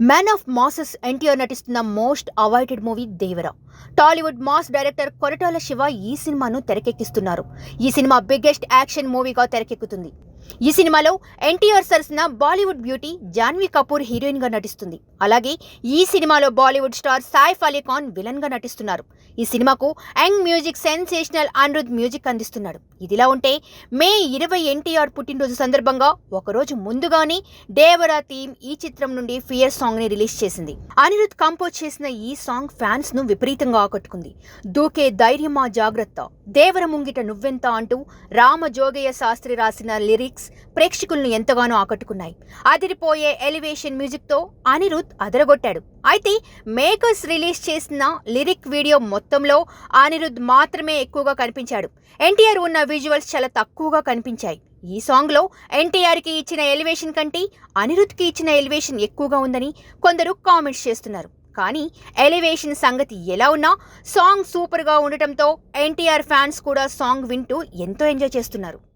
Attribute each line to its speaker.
Speaker 1: Man of masses NTR నటిస్తున్న most avoided movie Devara. Tollywood mass director Koratala Siva ఈ సినిమాను తెరకెక్కిస్తున్నారు. ఈ సినిమా బిగ్గెస్ట్ యాక్షన్ మూవీగా తెరకెక్కుతుంది. ఈ సినిమాలో ఎన్టీఆర్ సరసన బాలీవుడ్ బ్యూటీ జాన్వీ కపూర్ హీరోయిన్గా నటిస్తుంది. అలాగే ఈ సినిమాలో బాలీవుడ్ స్టార్ సాయిఫ్ అలీ ఖాన్ విలన్గా నటిస్తున్నారు. ఈ సినిమాకు young music sensational Anirudh music అందిస్తున్నాడు. ఇదిలా ఉంటే మే ఇరవై ఎన్టీఆర్ పుట్టినరోజు సందర్భంగా ఒకరోజు ముందుగానే దేవరా థీమ్ ఈ చిత్రం నుండి ఫియర్ సాంగ్ని రిలీజ్ చేసింది. అనిరుద్ కంపోజ్ చేసిన ఈ సాంగ్ ఫ్యాన్స్ను విపరీతంగా ఆకట్టుకుంది. దూకే ధైర్యమా జాగ్రత్త దేవర ముంగిట నువ్వెంత అంటూ రామ జోగయ్య శాస్త్రి రాసిన లిరిక్స్ ప్రేక్షకులను ఎంతగానో ఆకట్టుకున్నాయి. అదిరిపోయే ఎలివేషన్ మ్యూజిక్తో అనిరుద్ అదరగొట్టాడు. అయితే మేకర్స్ రిలీజ్ చేసిన లిరిక్ వీడియో మొత్తంలో అనిరుద్ మాత్రమే ఎక్కువగా కనిపించాడు. ఎన్టీఆర్ ఉన్న విజువల్స్ చాలా తక్కువగా కనిపించాయి. ఈ సాంగ్లో ఎన్టీఆర్కి ఇచ్చిన ఎలివేషన్ కంటే అనిరుద్కి ఇచ్చిన ఎలివేషన్ ఎక్కువగా ఉందని కొందరు కామెంట్స్ చేస్తున్నారు. కానీ ఎలివేషన్ సంగతి ఎలా ఉన్నా సాంగ్ సూపర్గా ఉండటంతో ఎన్టీఆర్ ఫ్యాన్స్ కూడా సాంగ్ వింటూ ఎంతో ఎంజాయ్ చేస్తున్నారు.